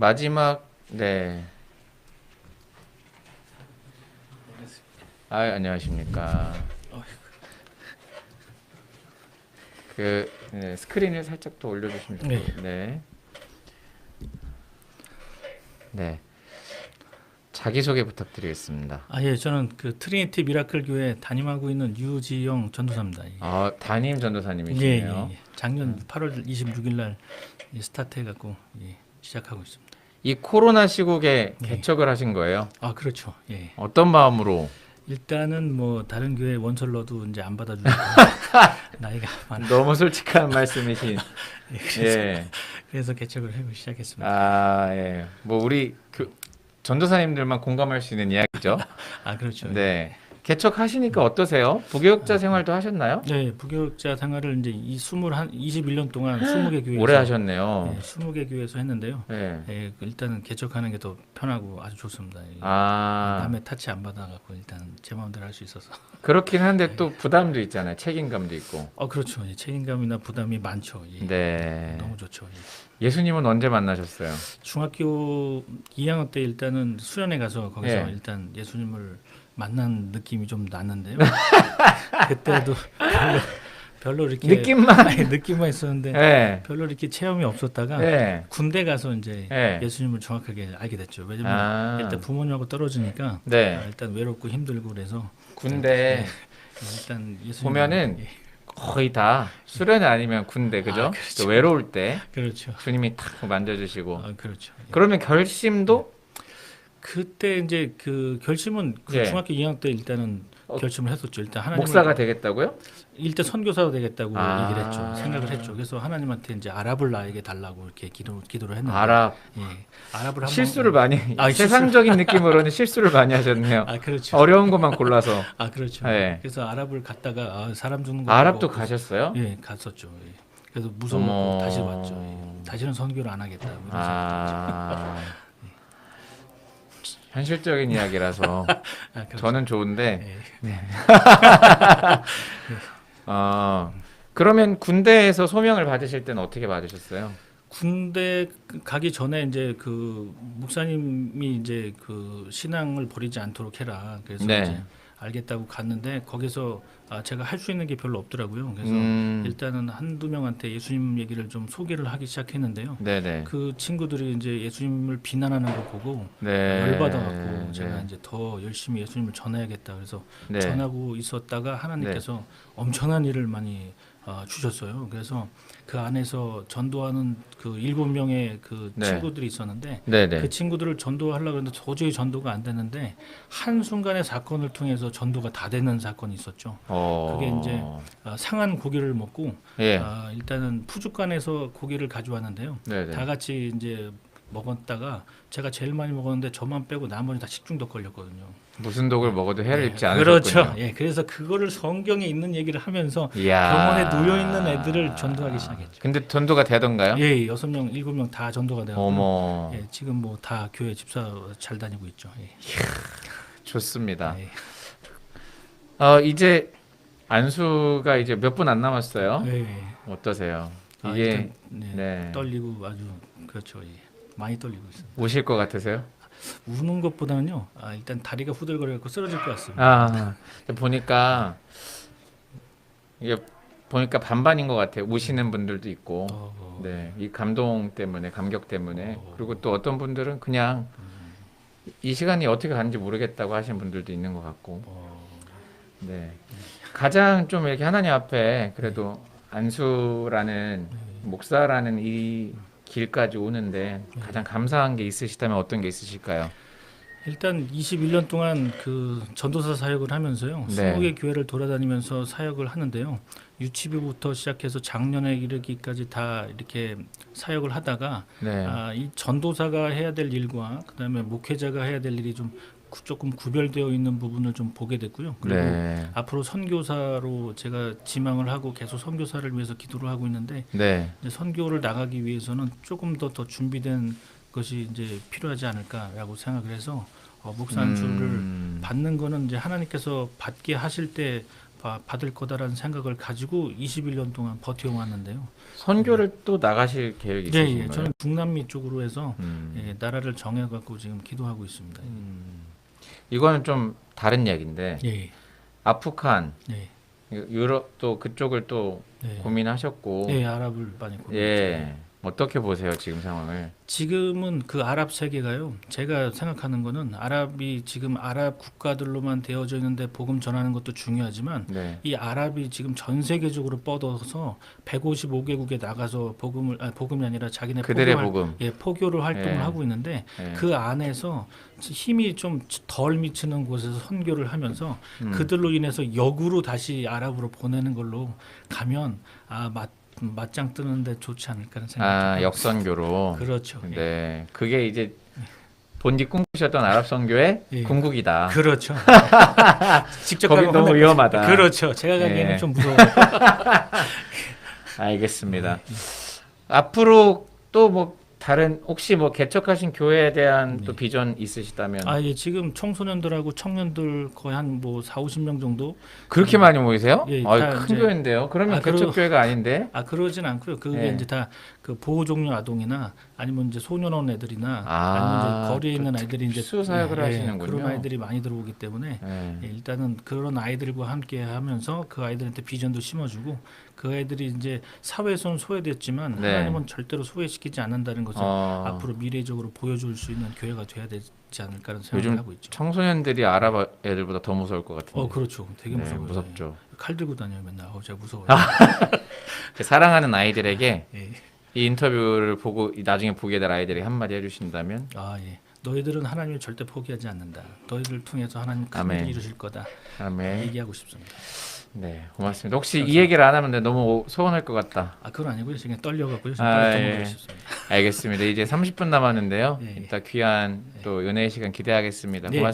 마지막 네. 아 안녕하십니까. 그 네, 스크린을 살짝 더 올려주시면 네. 좋겠 네. 네. 자기 소개 부탁드리겠습니다. 아 예, 저는 그 트리니티 미라클 교회 담임하고 있는 유지영 전도사입니다. 예. 아 담임 예, 예, 전도사님이시네요. 예. 작년 8월 26일 날 예, 스타트 해갖고 예, 시작하고 있습니다. 이 코로나 시국에 네. 개척을 하신 거예요. 아 그렇죠. 예. 어떤 마음으로? 일단은 뭐 다른 교회 원설 넣어도 이제 안 받아주니까 나이가 많아. 너무 솔직한 말씀이신. 예, 그래서, 예. 그래서 개척을 해보기 시작했습니다. 아, 예. 뭐 우리 그 전도사님들만 공감할 수 있는 이야기죠. 아 그렇죠. 네. 개척하시니까 어떠세요? 부교육자 생활도 하셨나요? 네, 부교육자 생활을 이제 이 스물 한 21년 동안 20개 교회에서 오래 하셨네요. 네, 20개 교회에서 했는데요. 네. 예, 그 일단은 개척하는 게 더 편하고 아주 좋습니다. 예. 아, 남의 타치 안 받아갖고 일단 제 마음대로 할 수 있어서. 그렇긴 한데 또 부담도 있잖아요. 책임감도 있고. 어 그렇죠. 예, 책임감이나 부담이 많죠. 예. 네. 너무 좋죠. 예. 예수님은 언제 만나셨어요? 중학교 2학년 때 일단은 수련회 가서 거기서 예. 일단 예수님을 만난 느낌이 좀 났는데요. 그때도 별로 별로 이렇게 느낌만? 아니, 느낌만 있었는데 네. 별로 이렇게 체험이 없었다가 네. 군대 가서 이제 네. 예수님을 정확하게 알게 됐죠. 왜냐면 아. 일단 부모님하고 떨어지니까 아, 네. 일단 외롭고 힘들고 그래서 군대 일단 예수님 보면은 예, 거의 다 수련회 아니면 군대 그죠? 아, 그렇죠. 또 외로울 때 그렇죠. 주님이 탁 만져주시고 아, 그렇죠. 예. 그러면 결심도 그때 이제 그 결심은 그 예. 중학교 2학년 때 일단은 어, 결심을 했었죠. 일단 하나님 목사가 되겠다고요? 일단 선교사가 되겠다고 아. 얘기를 했죠. 생각을 했죠. 그래서 하나님한테 이제 아랍을 나에게 달라고 이렇게 기도 기도를 했는데 아랍 예. 아랍을 한번 실수를 많이 아. 세상적인 느낌으로는 실수를 많이 하셨네요. 아 그렇죠. 어려운 것만 골라서 아 그렇죠. 예. 그래서 아랍을 갔다가 아, 사람 죽는 거 아랍도 보고 가셨어요? 예, 갔었죠. 예. 그래서 무서워 어머. 다시 왔죠. 예. 다시는 선교를 안 하겠다. 뭐 이런 아 현실적인 이야기라서. 아, 그렇죠. 저는 좋은데 예. 어 그러면 군대에서 소명을 받으실 때는 어떻게 받으셨어요? 군대 가기 전에 이제 그 목사님이 이제 그 신앙을 버리지 않도록 해라. 그래서 네. 이제 알겠다고 갔는데 거기서 아, 제가 할 수 있는 게 별로 없더라고요. 그래서 음, 일단은 한두 명한테 예수님 얘기를 좀 소개를 하기 시작했는데요. 네네 그 친구들이 이제 예수님을 비난하는 걸 보고 네 열받아갖고 제가 네. 이제 더 열심히 예수님을 전해야겠다. 그래서 네. 전하고 있었다가 하나님께서 엄청난 일을 많이 어, 주셨어요. 그래서 그 안에서 전도하는 그 일곱 명의 그 네. 친구들이 있었는데 네네 그 친구들을 전도하려고 했는데 도저히 전도가 안 됐는데 한 순간의 사건을 통해서 전도가 다 되는 사건이 있었죠. 어... 그게 이제 아, 상한 고기를 먹고 예 아, 일단은 푸주간에서 고기를 가져왔는데요. 네네 다 같이 이제 먹었다가 제가 제일 많이 먹었는데 저만 빼고 나머지 다 식중독 걸렸거든요. 무슨 독을 먹어도 해를 입지 않으셨군요. 그렇죠. 예, 그래서 그거를 성경에 있는 얘기를 하면서 이야. 병원에 누워 있는 애들을 전도하기 시작했죠. 근데 전도가 되던가요? 예, 여섯 명, 일곱 명 다 전도가 되고, 어머 예, 지금 뭐 다 교회 집사 잘 다니고 있죠. 예. 좋습니다. 예. 어 이제 안수가 이제 몇 분 안 남았어요. 예. 어떠세요? 아, 이게 일단, 네, 네 떨리고 아주 그렇죠. 예. 많이 떨리고 있어요. 오실 것 같으세요? 우는 것보다는요, 아, 일단 다리가 후들거려갖고 쓰러질 것 같습니다. 아 보니까 이게 보니까 반반인 것 같아요. 우시는 분들도 있고, 어, 어, 네, 이 감동 때문에, 감격 때문에, 어. 그리고 또 어떤 분들은 그냥 이 시간이 어떻게 가는지 모르겠다고 하시는 분들도 있는 것 같고, 어, 네, 가장 좀 이렇게 하나님 앞에 그래도 안수라는 목사라는 이 길까지 오는데 가장 감사한 게 있으시다면 어떤 게 있으실까요? 일단 21년 동안 그 전도사 사역을 하면서요. 네. 20개 교회를 돌아다니면서 사역을 하는데요. 유치부부터 시작해서 작년에 이르기까지 다 이렇게 사역을 하다가 네, 아, 이 전도사가 해야 될 일과 그다음에 목회자가 해야 될 일이 좀 구- 조금 구별되어 있는 부분을 좀 보게 됐고요. 그리고 네, 앞으로 선교사로 제가 지망을 하고 계속 선교사를 위해서 기도를 하고 있는데 네, 이제 선교를 나가기 위해서는 조금 더 더 준비된 것이 이제 필요하지 않을까라고 생각을 해서 어, 목사 안수를 음, 받는 거는 이제 하나님께서 받게 하실 때 바- 받을 거다라는 생각을 가지고 21년 동안 버텨 왔는데요. 선교를 또 나가실 계획 예, 있으신 예. 거예요? 저는 중남미 쪽으로 해서 음. 예, 나라를 정해 갖고 지금 기도하고 있습니다. 음. 이거는 좀 다른 이야기인데 예. 예. 아프간 예. 유럽 또 그쪽을 또 예. 고민하셨고 예, 아랍을 많이 고민했죠. 예 어떻게 보세요 지금 상황을? 지금은 그 아랍 세계가요. 제가 생각하는 거는 아랍이 지금 아랍 국가들로만 되어져 있는데 복음 전하는 것도 중요하지만 네. 이 아랍이 지금 전 세계적으로 뻗어서 155개국에 나가서 복음을 아, 복음이 아니라 자기네 그들의 포교할- 복음. 예, 포교를 활동을 예. 하고 있는데 예. 그 안에서 힘이 좀 덜 미치는 곳에서 선교를 하면서 음. 그들로 인해서 역으로 다시 아랍으로 보내는 걸로 가면 아 맞, 맞짱 뜨는데 좋지 않을까 하는 생각이 아. 역선교로. 그렇죠. 예. 네. 그게 이제 본디 꿈꾸셨던 아랍 선교의 예. 궁극이다. 그렇죠. 직접 가면 너무 위험하다. 그렇죠. 제가 가기에는 예. 좀 무서워. 알겠습니다. 앞으로 또 뭐 다른 혹시 뭐 개척하신 교회에 대한 또 네. 비전 있으시다면 아, 예, 지금 청소년들하고 청년들 거의 한뭐 4, 50명 정도. 그렇게 많이 모이세요? 예, 아, 다큰 이제- 교회인데요. 그러면 아, 그러- 개척 교회가 아닌데. 아, 그러진 않고요. 그게 예. 이제 다 그 보호 종료 아동이나 아니면 이제 소년원 애들이나 아, 아, 니면 이제 거리에 있는 또 아이들이 이제 특수 사역을 예, 예, 하시는군요. 그런 아이들이 많이 들어오기 때문에 예. 예, 일단은 그런 아이들과 함께 하면서 그 아이들한테 비전도 심어주고 그 아이들이 이제 사회에서는 소외됐지만 네. 하나님은 절대로 소외시키지 않는다는 것을 어, 앞으로 미래적으로 보여줄 수 있는 교회가 돼야 되지 않을까라는 생각을 하고 있죠. 청소년들이 아랍 애들보다 더 무서울 것 같은데. 어 그렇죠. 되게 네, 무서워요. 무섭죠. 예. 칼 들고 다녀요 맨날. 어 제가 무서워요. 그 사랑하는 아이들에게 예. 이 인터뷰를 보고 이 나중에 보게 될 아이들에게 한마디 해주신다면 아 예. 너희들은 하나님을 절대 포기하지 않는다. 너희들을 통해서 하나님 큰 아멘. 일 이루실 거다. 아멘. 얘기하고 싶습니다. 네, 고맙습니다. 혹시 이 얘기를 안 하면 너무 소원할 것 같다. 아 그건 아니고요. 지금 떨려갖고요. 지금 아, 예. 알겠습니다. 이제 30분 남았는데요. 예, 예. 이따 귀한 또 은혜의 시간 기대하겠습니다. 네. 고맙습니다.